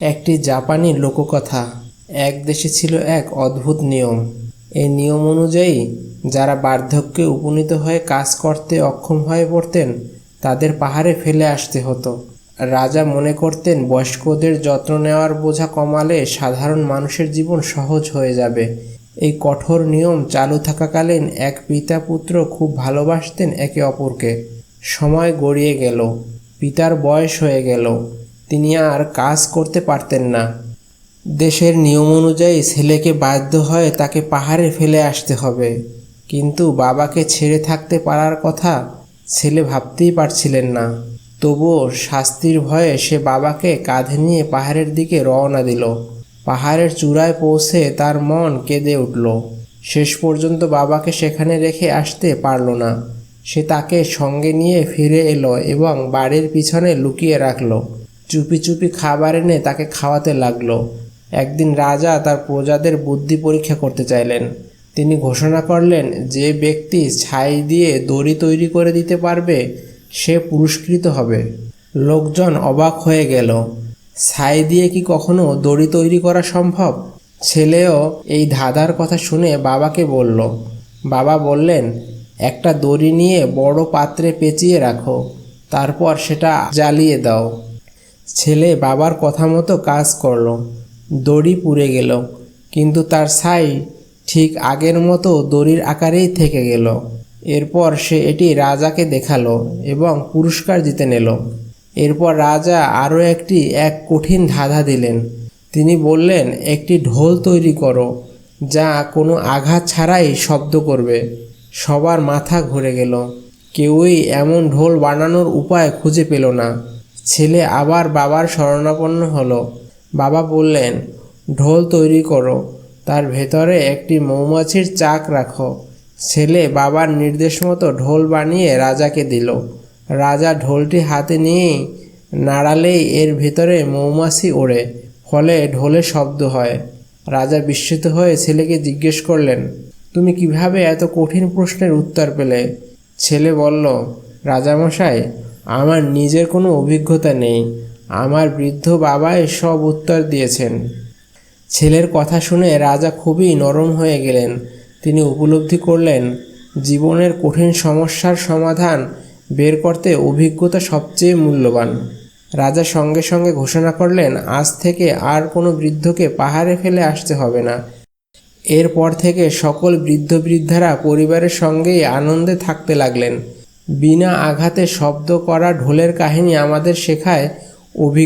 একটি জাপানি লোককথা। এক দেশে ছিল এক অদ্ভুত নিয়ম। এই নিয়ম অনুযায়ী, যারা বার্ধক্যে উপনীত হয়ে কাজ করতে অক্ষম হয়ে পড়তেন, তাদের পাহাড়ে ফেলে আসতে হতো। রাজা মনে করতেন, বয়স্কদের যত্ন নেওয়ার বোঝা কমালে সাধারণ মানুষের জীবন সহজ হয়ে যাবে। এই কঠোর নিয়ম চালু থাকাকালীন এক পিতা পুত্র খুব ভালোবাসতেন একে অপরকে। সময় গড়িয়ে গেল। পিতার বয়স হয়ে গেল। তিনি আর কাজ করতে পারতেন না। দেশের নিয়ম অনুযায়ী ছেলেকে বাধ্য হয়ে তাকে পাহাড়ে ফেলে আসতে হবে। কিন্তু বাবাকে ছেড়ে থাকতে পারার কথা ছেলে ভাবতেই পারছিলেন না। তবুও শাস্তির ভয়ে সে বাবাকে কাঁধে নিয়ে পাহাড়ের দিকে রওনা দিল। পাহাড়ের চূড়ায় পৌঁছে তার মন কেঁদে উঠল। শেষ পর্যন্ত বাবাকে সেখানে রেখে আসতে পারল না। সে তাকে সঙ্গে নিয়ে ফিরে এলো এবং বাড়ির পিছনে লুকিয়ে রাখল। চুপি চুপি খাবার এনে তাকে খাওয়াতে লাগল। একদিন রাজা তার প্রজাদের বুদ্ধি পরীক্ষা করতে চাইলেন। তিনি ঘোষণা করলেন, যে ব্যক্তি ছাই দিয়ে দড়ি তৈরি করে দিতে পারবে, সে পুরস্কৃত হবে। লোকজন অবাক হয়ে গেল। ছাই দিয়ে কি কখনো দড়ি তৈরি করা সম্ভব? ছেলেও এই ধাঁধার কথা শুনে বাবাকে বলল। বাবা বললেন, একটা দড়ি নিয়ে বড় পাত্রে পেঁচিয়ে রাখো, তারপর সেটা জ্বালিয়ে দাও। ছেলে বাবার কথা মতো কাজ করল, দড়ি পুড়ে গেল, কিন্তু তার ছাই ঠিক আগের মতো দড়ির আকারেই থেকে গেল। এরপর সে এটি রাজাকে দেখাল এবং পুরস্কার জিতে নিল। এরপর রাজা আরও একটি এক কঠিন ধাঁধা দিলেন। তিনি বললেন, একটি ঢোল তৈরি করো, যা কোনো আঘাত ছাড়াই শব্দ করবে। সবার মাথা ঘুরে গেল। কেউই এমন ঢোল বানানোর উপায় খুঁজে পেল না। ছেলে আবার বাবার শরণাপন্ন হলো। বাবা বললেন, ঢোল তৈরি করো। তার ভেতরে একটি মৌমাছির চাক রাখো। ছেলে বাবার নির্দেশ মতো ঢোল বানিয়ে রাজাকে দিল। রাজা ঢোলটি হাতে নিয়েই নাড়ালেই এর ভেতরে মৌমাছি ওড়ে, ফলে ঢোলে শব্দ হয়। রাজা বিস্মিত হয়ে ছেলেকে জিজ্ঞেস করলেন, তুমি কীভাবে এত কঠিন প্রশ্নের উত্তর পেলে? ছেলে বলল, রাজামশাই আমার নিজের কোনো অভিজ্ঞতা নেই। আমার বৃদ্ধ বাবাই সব উত্তর দিয়েছেন। ছেলের কথা শুনে রাজা খুবই নরম হয়ে গেলেন। তিনি উপলব্ধি করলেন, জীবনের কঠিন সমস্যার সমাধান বের করতে অভিজ্ঞতা সবচেয়ে মূল্যবান। রাজা সঙ্গে সঙ্গে ঘোষণা করলেন, আজ থেকে আর কোনো বৃদ্ধকে পাহাড়ে ফেলে আসতে হবে না। এরপর থেকে সকল বৃদ্ধ বৃদ্ধারা পরিবারের সঙ্গেই আনন্দে থাকতে লাগলেন। বিনা আঘাতে শব্দ করা ঢোলের কাহিনী আমাদের শেখায় অভিজ্ঞ